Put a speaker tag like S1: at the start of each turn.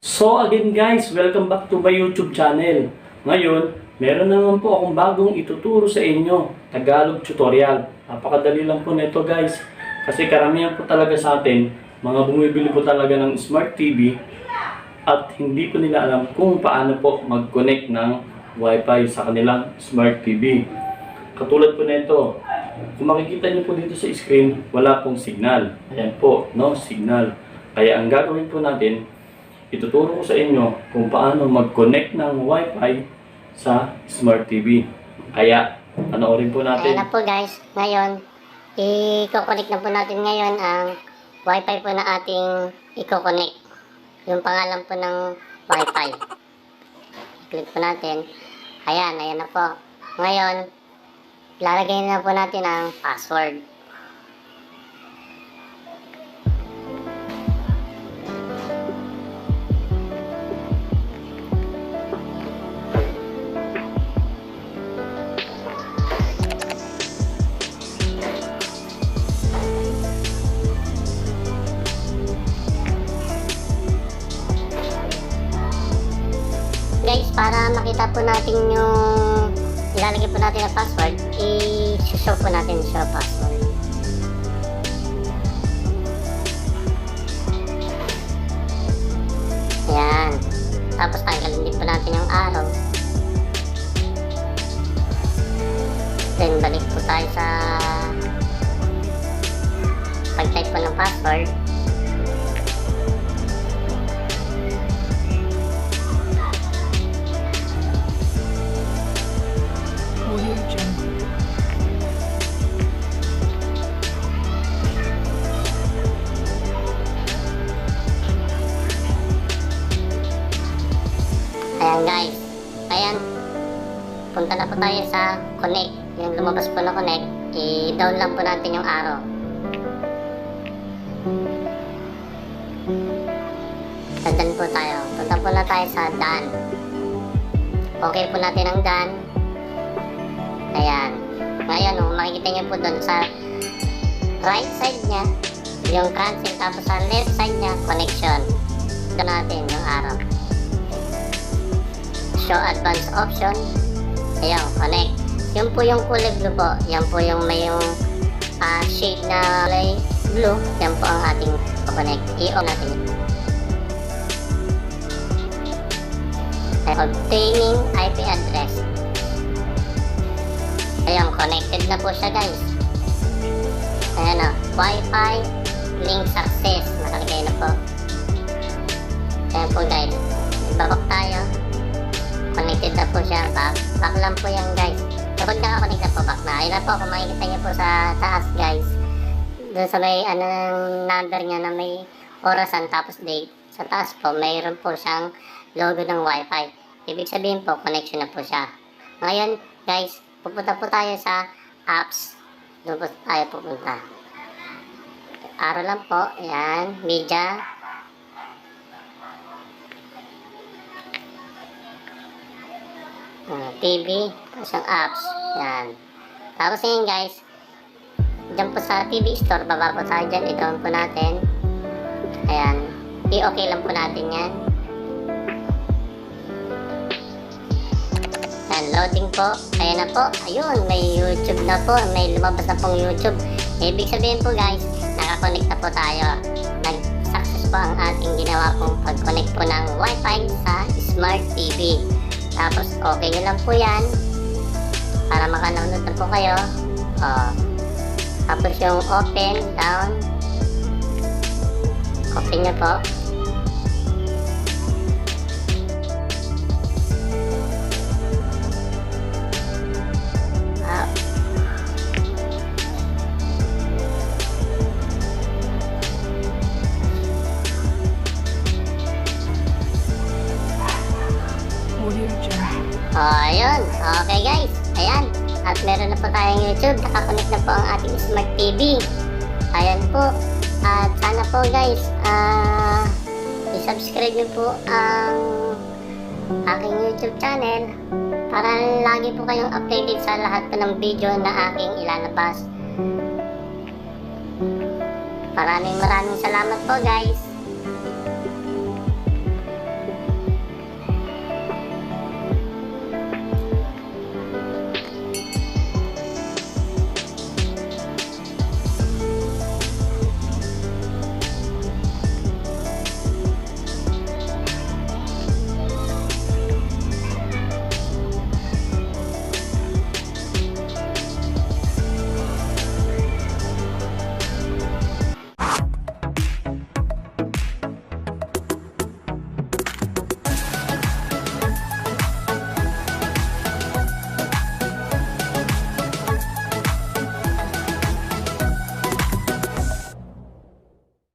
S1: So again guys, welcome back to my YouTube channel. Ngayon, meron naman po akong bagong ituturo sa inyo, Tagalog tutorial. Napakadali lang po nito guys. Kasi karamihan po talaga sa atin, mga bumibili po talaga ng Smart TV at hindi po nila alam kung paano po mag-connect ng Wi-Fi sa kanilang Smart TV. Katulad po nito, kung makikita niyo po dito sa screen, wala pong signal. Ayan po, no signal. Kaya ang gagawin po natin, ituturo ko sa inyo kung paano mag-connect ng Wi-Fi sa Smart TV. Kaya, panoorin po natin.
S2: na po guys, ngayon, i-connect na po natin ngayon ang wifi po na ating i-connect. Yung pangalan po ng wifi. Click po natin. Ayan, ayan na po. Ngayon, lalagay na po natin ang password. Para makita po natin yung ilalagay po natin ang password, i-show po natin show password. Ayan. Tapos tanggalin din po natin yung arrow. Then balik po tayo sa pag-type po ng password. Ayan guys. Ayan. Punta na po tayo sa connect. Yung lumabas po na connect, i-down lang po natin yung arrow. Sa done po tayo. Punta po na tayo sa done. Okay po natin ang done. Ayan. Ngayon, oh, makikita niyo po doon sa right side niya, yung cancel. Tapos sa left side niya, connection. Doon natin yung arrow show advanced option. Ayun, connect yun po yung kulay blue po. Yan po yung may yung ah, shade na kulay blue. Yan po ang ating connect. I-on natin. Obtaining IP address. Ayun, connected na po siya guys. Ayan o, wifi link success nakalagay na po. Ayan po guys. Ibabak tayo connected na po siya. Back, back lang po yan guys. Kapag naka-connect na po, back na. Ayun na po, kung makikita niyo po sa taas guys. Doon sa may ano, number niya na may orasan tapos date. Sa taas po, mayroon po siyang logo ng wifi. Ibig sabihin po, connection na po siya. Ngayon guys, pupunta po tayo sa apps. Doon po tayo pupunta. Araw lang po, ayan, media, Ah, TV, tapos yung apps. Yan. Tapos yun guys, dyan po sa TV store, baba po tayo dyan, i-down po natin. Ayan. I-okay lang po natin yan. Yan, loading po. Ayan na po. Ayun, may YouTube na po. May lumabas na pong YouTube. Ibig sabihin po guys, nakakonect na po tayo. Nag-success po ang ating ginawa pong pag-connect po ng Wi-Fi sa Smart TV. Tapos, okay nyo lang po yan. Para makanood na po kayo. Oh. Tapos yung open, down. Open nyo po. Oh, ayun. Okay guys. Ayan. At meron na po tayong YouTube. Nakakonect na po ang ating Smart TV. Ayan po. At sana po guys, ah, i-subscribe niyo po ang aking YouTube channel para lagi po kayong updated sa lahat po ng video na aking ilalabas. Maraming maraming salamat po guys.